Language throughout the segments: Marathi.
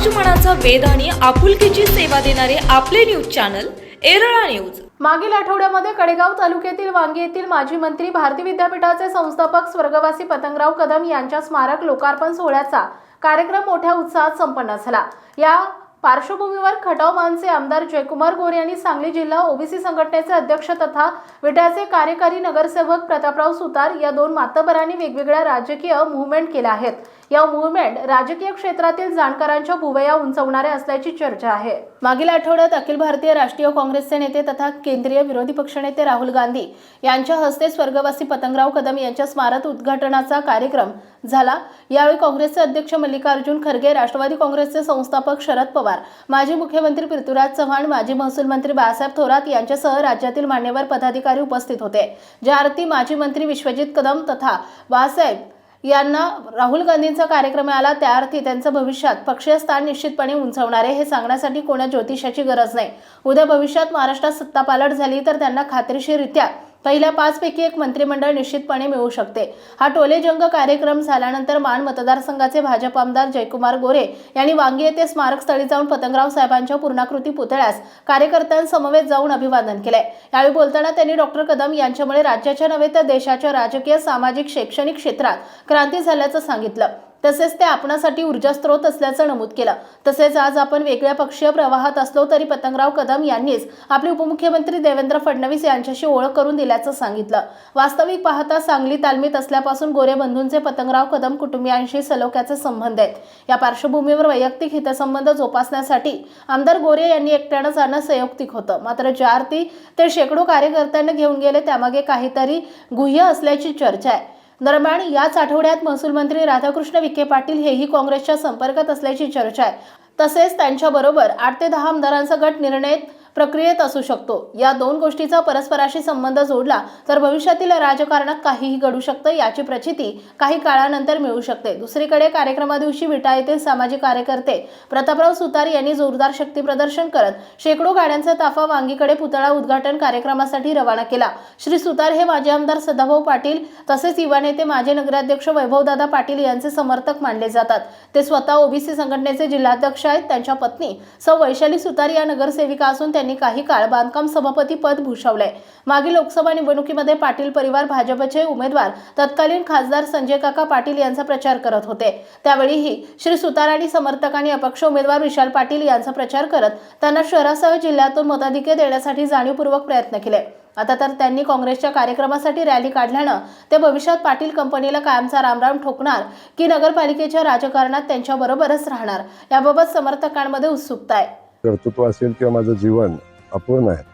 समाजमनाचा वेध आणि आपुलकीची सेवा देणारे आपले न्यूज चॅनल एरळा न्यूज. मागील आठवड्यामध्ये कडेगाव तालुक्यातील वांगी येथील माजी मंत्री भारती विद्यापीठाचे संस्थापक स्वर्गवासी पतंगराव कदम यांच्या स्मारक लोकार्पण सोहळ्याचा कार्यक्रम मोठ्या उत्साहात संपन्न झाला. या पार्श्वभूमीवर खटाव मानचे आमदार जयकुमार गोरे यांनी सांगली जिल्हा ओबीसी संघटनेचे अध्यक्ष तथा विट्याचे कार्यकारी नगरसेवक प्रतापराव सुतार या दोन मातबरांनी वेगवेगळ्या राजकीय मुव्हमेंट केल्या आहेत. या मुव्हमेंट राजकीय क्षेत्रातील जाणकारांच्या भुवया उंचवणाऱ्या असल्याची चर्चा आहे. मागील आठवड्यात अखिल भारतीय राष्ट्रीय काँग्रेसचे नेते तथा केंद्रीय विरोधी पक्षनेते राहुल गांधी यांच्या हस्ते स्वर्गवासी पतंगराव कदम यांच्या स्मारक उद्घाटनाचा कार्यक्रम झाला. यावेळी काँग्रेसचे अध्यक्ष मल्लिकार्जुन खरगे राष्ट्रवादी काँग्रेसचे संस्थापक शरद पवार माजी मुख्यमंत्री पृथ्वीराज चव्हाण माजी महसूल मंत्री बाळासाहेब थोरात यांच्यासह राज्यातील मान्यवर पदाधिकारी उपस्थित होते. ज्या आरती माजी मंत्री विश्वजित कदम तथा बाळासाहेब यांना राहुल गांधींचा कार्यक्रम आला त्या अर्थी त्यांचं भविष्यात पक्षीय स्थान निश्चितपणे उंचवणारे हे सांगण्यासाठी कोणा ज्योतिषाची गरज नाही. उद्या भविष्यात महाराष्ट्रात सत्ता पालट झाली तर त्यांना खात्रीशीररित्या पहिल्या पाचपैकी एक मंत्रिमंडळ निश्चितपणे मिळू शकते. हा टोलेजंग कार्यक्रम झाल्यानंतर मान मतदारसंघाचे भाजप आमदार जयकुमार गोरे यांनी वांगी येथे स्मारकस्थळी जाऊन पतंगराव साहेबांच्या पूर्णाकृती पुतळ्यास कार्यकर्त्यांसमवेत जाऊन अभिवादन केले यावेळी बोलताना त्यांनी डॉक्टर कदम यांच्यामुळे राज्याच्या नव्हे तर देशाच्या राजकीय सामाजिक शैक्षणिक क्षेत्रात क्रांती झाल्याचं सांगितलं. तसेच ते आपणासाठी ऊर्जा स्रोत असल्याचं नमूद केलं. तसेच आज आपण वेगळ्या पक्षीय प्रवाहात असलो तरी पतंगराव कदम यांनीच आपले उपमुख्यमंत्री देवेंद्र फडणवीस यांच्याशी ओळख करून दिल्याचं सांगितलं. वास्तविक पाहता सांगली तालमीत असल्यापासून गोरे बंधूंचे पतंगराव कदम कुटुंबियांशी सलोख्याचे संबंध आहेत. या पार्श्वभूमीवर वैयक्तिक हितसंबंध जोपासण्यासाठी आमदार गोरे यांनी एकट्यानं जाणं संयुक्तिक होतं. मात्र ज्या अर्थी ते शेकडो कार्यकर्त्यांना घेऊन गेले त्यामागे काहीतरी गुह्य असल्याची चर्चा आहे. दरम्यान याच आठवड्यात महसूल मंत्री राधाकृष्ण विखे पाटील हेही काँग्रेसच्या संपर्कात असल्याची चर्चा आहे. तसेच त्यांच्याबरोबर आठ ते दहा आमदारांचा गट निर्णय प्रक्रियेत असू शकतो. या दोन गोष्टीचा परस्पराशी संबंध जोडला तर भविष्यातील राजकारणात काहीही घडू शकतं याची प्रचिती काही काळानंतर मिळू शकते. दुसरीकडे कार्यक्रमादिवशी विटा येथील सामाजिक कार्यकर्ते प्रतापराव सुतार यांनी जोरदार शक्ती प्रदर्शन करत शेकडो गाड्यांचा ताफा वांगीकडे पुतळा उद्घाटन कार्यक्रमासाठी रवाना केला. श्री सुतार हे माजी आमदार सदाभाऊ पाटील तसेच युवा नेते माजी नगराध्यक्ष वैभवदादा पाटील यांचे समर्थक मानले जातात. ते स्वतः ओबीसी संघटनेचे जिल्हाध्यक्ष आहेत. त्यांच्या पत्नी सौ वैशाली सुतार या नगरसेविका असून त्यांनी काही काळ बांधकाम सभापती पद भूषवलंय. मागील लोकसभा निवडणुकीमध्ये पाटील परिवार भाजपचे उमेदवार तत्कालीन खासदार संजय काका पाटील यांचा प्रचार करत होते. त्यावेळीही श्री सुताराणी आणि समर्थकांनी अपक्ष उमेदवार विशाल पाटील यांचा प्रचार करत त्यांना शहरासह जिल्ह्यातून मताधिक्य देण्यासाठी जाणीवपूर्वक प्रयत्न केले. आता तर त्यांनी काँग्रेसच्या कार्यक्रमासाठी रॅली काढल्यानं ते भविष्यात पाटील कंपनीला कायमचा रामराम ठोकणार की नगरपालिकेच्या राजकारणात त्यांच्याबरोबरच राहणार याबाबत समर्थकांमध्ये उत्सुकता आहे. कर्तृत्व असेल किंवा माझं जीवन अपूर्ण आहे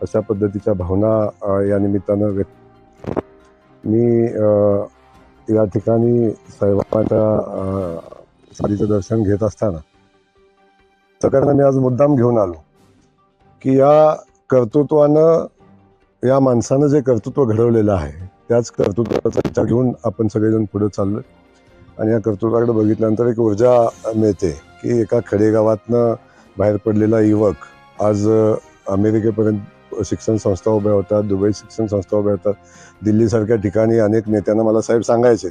अशा पद्धतीच्या भावना या निमित्तानं व्यक्त मी या ठिकाणी साहेबांच्या साडीचं दर्शन घेत असताना सगळ्यांना मी आज मुद्दाम घेऊन आलो की या कर्तृत्वानं या माणसानं जे कर्तृत्व घडवलेलं आहे त्याच कर्तृत्वाचा विचार घेऊन आपण सगळेजण पुढे चाललो आणि या कर्तृत्वाकडे बघितल्यानंतर एक ऊर्जा मिळते की एका खेडेगावातनं बाहेर पडलेला युवक आज अमेरिकेपर्यंत शिक्षण संस्था उभ्या होतात दुबई शिक्षण संस्था उभ्या होतात दिल्लीसारख्या ठिकाणी अनेक नेत्यांना मला साहेब सांगायचे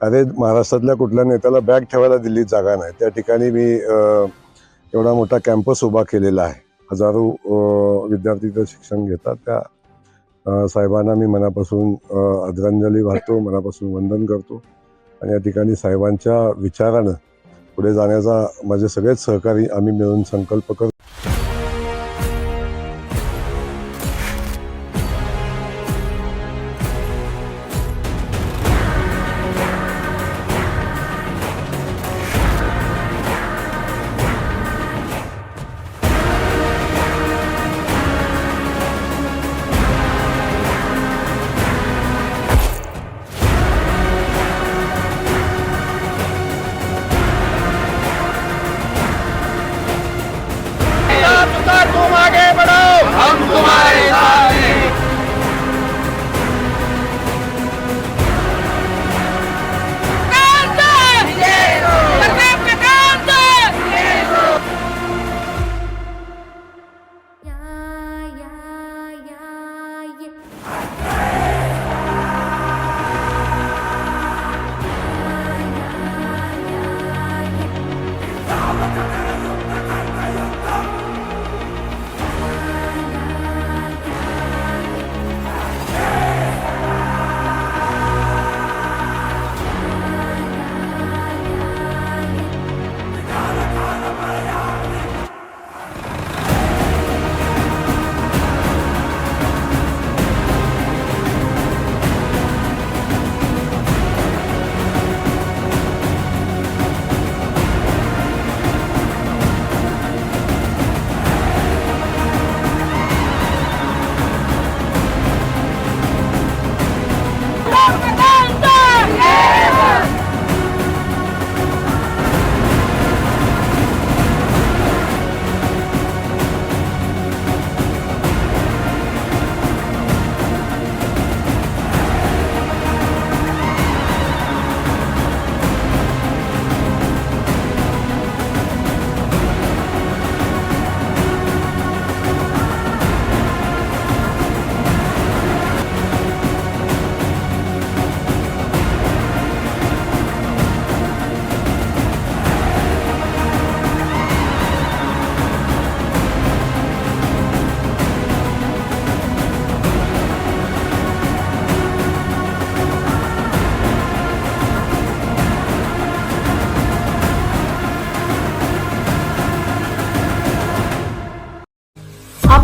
अरे महाराष्ट्रातल्या कुठल्या नेत्याला बॅग ठेवायला दिल्लीत जागा नाही. त्या ठिकाणी मी एवढा मोठा कॅम्पस उभा केलेला आहे. हजारो विद्यार्थी तर शिक्षण घेतात. त्या साहेबांना मी मनापासून आदरांजली वाहतो मनापासून वंदन करतो. आणि या ठिकाणी साहेबांच्या विचारानं पुढे जाण्याचा माझे सगळेच सहकारी आम्ही मिळून संकल्प करतो